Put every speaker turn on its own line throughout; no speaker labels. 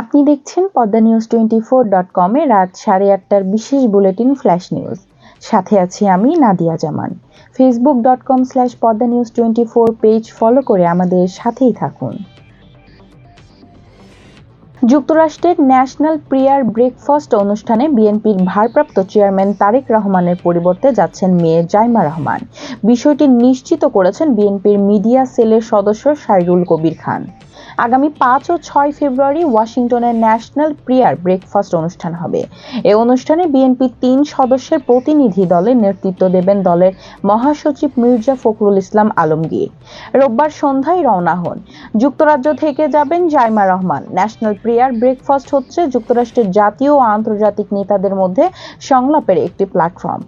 আপনি দেখছেন Padma news twenty four dot কমে রাত সাড়ে আটটার বিশেষ বুলেটিন ফ্ল্যাশ নিউজ। সাথে আছি আমি Nadia Zaman. Facebook dot com slash Padma news twenty four page follow করে আমাদের সাথেই থাকুন। যুক্তরাষ্ট্রের ন্যাশনাল প্রিয়ার ব্রেকফাস্ট অনুষ্ঠানে বিএনপির ভারপ্রাপ্ত চেয়ারম্যান তারেক রহমানের পরিবর্তে যাচ্ছেন মেয়ে জাইমা রহমান। বিষয়টি নিশ্চিত করেছেন বিএনপির মিডিয়া সেলের সদস্য সাইরুল কবির খান। আগামী পাঁচ ও ছয় ফেব্রুয়ারি ওয়াশিংটনের ন্যাশনাল প্রিয়ার ব্রেকফাস্ট অনুষ্ঠান হবে। এ অনুষ্ঠানে বিএনপির তিন সদস্যের প্রতিনিধি দলে নেতৃত্ব দেবেন দলের মহাসচিব মির্জা ফখরুল ইসলাম আলমগীর। রোববার সন্ধ্যায় রওনা হন। যুক্তরাজ্য থেকে যাবেন Zaima Rahman. National prayer breakfast হচ্ছে যুক্তরাষ্ট্রের জাতীয় ও আন্তর্জাতিক নেতাদের মধ্যে সংলাপের একটি প্ল্যাটফর্ম।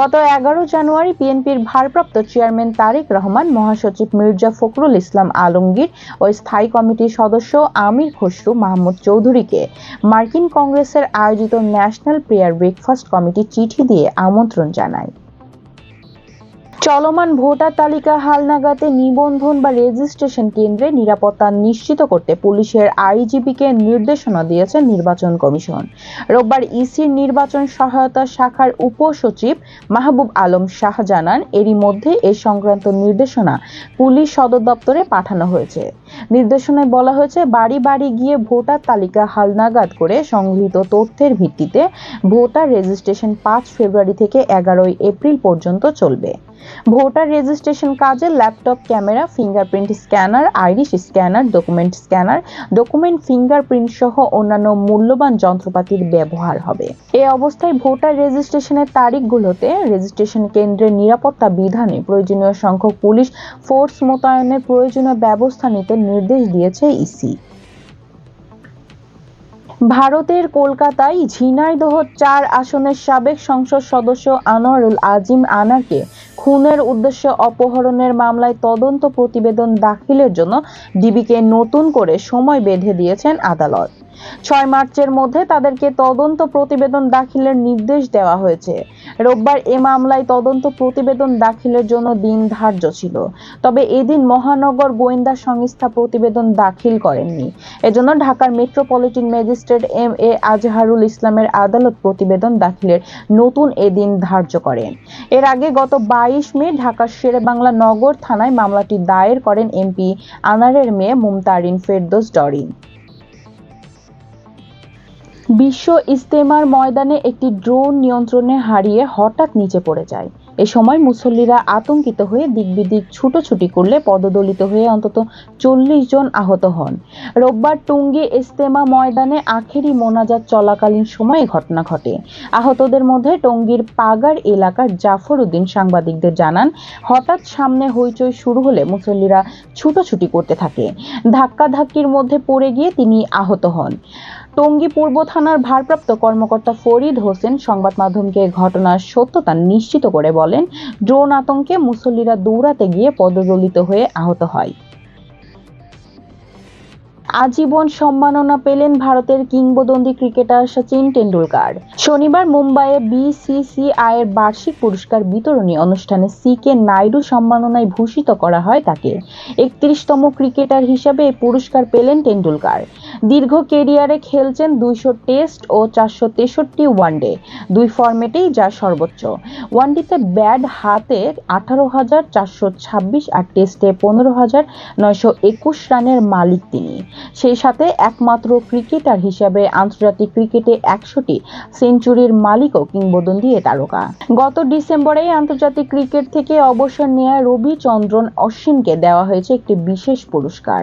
গত এগারো জানুয়ারি বিএনপির ভারপ্রাপ্ত চেয়ারম্যান তারেক রহমান, মহাসচিব মির্জা ফখরুল ইসলাম আলমগীর ও স্থায়ী কমিটির সদস্য আমির খসরু মাহমুদ চৌধুরীকে মার্কিন কংগ্রেসের আয়োজিত ন্যাশনাল প্রেয়ার ব্রেকফাস্ট কমিটি চিঠি দিয়ে আমন্ত্রণ জানায়। চলমান ভোটার তালিকা হালনাগাদে নিবন্ধন বা রেজিস্ট্রেশন কেন্দ্রে নিরাপত্তা নিশ্চিত করতে পুলিশের আইজিপিকে নির্দেশনা দিয়েছে নির্বাচন কমিশন। রোববার ইসির নির্বাচন সহায়তা শাখার উপসচিব মাহবুব আলম শাহ জানান, এরই মধ্যে এ সংক্রান্ত নির্দেশনা পুলিশ সদর দপ্তরে পাঠানো হয়েছে। নির্দেশনায় বলা হয়েছে, বাড়ি বাড়ি গিয়ে ভোটার তালিকা হালনাগাদ করে সংগৃহীত তথ্যের ভিত্তিতে ভোটার রেজিস্ট্রেশন পাঁচ ফেব্রুয়ারি থেকে এগারোই এপ্রিল পর্যন্ত চলবে। ভোটার রেজিস্ট্রেশন কাজে laptop, camera, fingerprint scanner, iris scanner, document scanner, document, fingerprint সহ অন্যান্য মূল্যবান যন্ত্রপাতির ব্যবহার হবে। এ অবস্থায় ভোটার রেজিস্ট্রেশনের তারিখগুলোতে রেজিস্ট্রেশন কেন্দ্রের নিরাপত্তা বিধানে প্রয়োজনীয় সংখ্যক পুলিশ ফোর্স মোতায়েনের প্রয়োজনীয় ব্যবস্থা নিতে নির্দেশ দিয়েছে ইসি। ভারতের কলকাতায় ঝিনাইদহ চার আসনের সাবেক সংসদ সদস্য আনোয়ারুল আজিম আনাকে খুনের উদ্দেশ্যে অপহরণের মামলায় তদন্ত প্রতিবেদন দাখিলের জন্য ডিবিকে নতুন করে সময় বেঁধে দিয়েছেন আদালত। ছয় মার্চের মধ্যে তাদেরকে তদন্ত প্রতিবেদন দাখিলের নির্দেশ দেওয়া হয়েছে। রোববার এ মামলায় তদন্ত প্রতিবেদন দাখিলের জন্য দিন ধার্য ছিল। তবে এদিন মহানগর গোয়েন্দা সংস্থা প্রতিবেদন দাখিল করেননি। এজন্য ঢাকার metropolitan magistrate M A Azharul ইসলামের আদালত প্রতিবেদন দাখিলের নতুন এদিন ধার্য করেন। এর আগে গত বাইশ মে ঢাকার শেরেবাংলা নগর থানায় মামলাটি দায়ের করেন এমপি আনারের মেয়ে মুমতারিন ফেরদোস ডরিন। বিশ্ব ইস্তেমার ময়দানে একটি ড্রোন নিয়ন্ত্রণে হারিয়ে হঠাৎ নিচে পড়ে যায়। এ সময় মুসল্লিরা আতঙ্কিত হয়ে দিকবিদিক ছুটোছুটি করলে পদদলিত হয়ে অন্তত চল্লিশ জন আহত হন। রোববার টুঙ্গি ইস্তেমা ময়দানে আখেরি মোনাজাত চলাকালীন সময়ে ঘটনা ঘটে। আহতদের মধ্যে টঙ্গীর পাগার এলাকার জাফর উদ্দিন সাংবাদিকদের জানান, হঠাৎ সামনে হইচই শুরু হলে মুসল্লিরা ছুটোছুটি করতে থাকে। ধাক্কাধাক্কির মধ্যে পড়ে গিয়ে তিনি আহত হন। টঙ্গী পূর্ব থানার ভারপ্রাপ্ত কর্মকর্তা ফরিদ হোসেন সংবাদ মাধ্যমকে ঘটনার সত্যতা নিশ্চিত করে বলেন, ড্রোন আতঙ্কে মুসল্লিরা দৌড়াতে গিয়ে পদদলিত হয়ে আহত হয়। আজীবন সম্মাননা পেলেন ভারতের কিংবদন্তি ক্রিকেটার সচিন টেন্ডুলকার শনিবার মুম্বাইয়ে বিসিসিআই এর বার্ষিক পুরস্কার বিতরণী অনুষ্ঠানে সি কে নাইডু সম্মাননায় ভূষিত করা হয় তাকে। একত্রিশতম ক্রিকেটার হিসেবে পুরস্কার পেলেন টেন্ডুলকার দীর্ঘ কেরিয়ারে খেলছেন দুইশো টেস্ট ও চারশো তেষট্টি ওয়ানডে, দুই ফরম্যাটেই যা সর্বোচ্চ। ওয়ানডেতে ব্যাট হাতে আঠারো হাজার চারশো ছাব্বিশ আর টেস্টে পনেরো হাজার নয়শো একুশ রানের মালিক তিনি। সেই সাথে একমাত্র ক্রিকেটার হিসেবে আন্তর্জাতিক ক্রিকেটে একশোটি সেঞ্চুরির মালিকও কিংবদন্তি এ তারকা। গত ডিসেম্বরে আন্তর্জাতিক ক্রিকেট থেকে অবসর নেওয়া রবিচন্দ্রন অশ্বিনকে দেওয়া হয়েছে একটি বিশেষ পুরস্কার।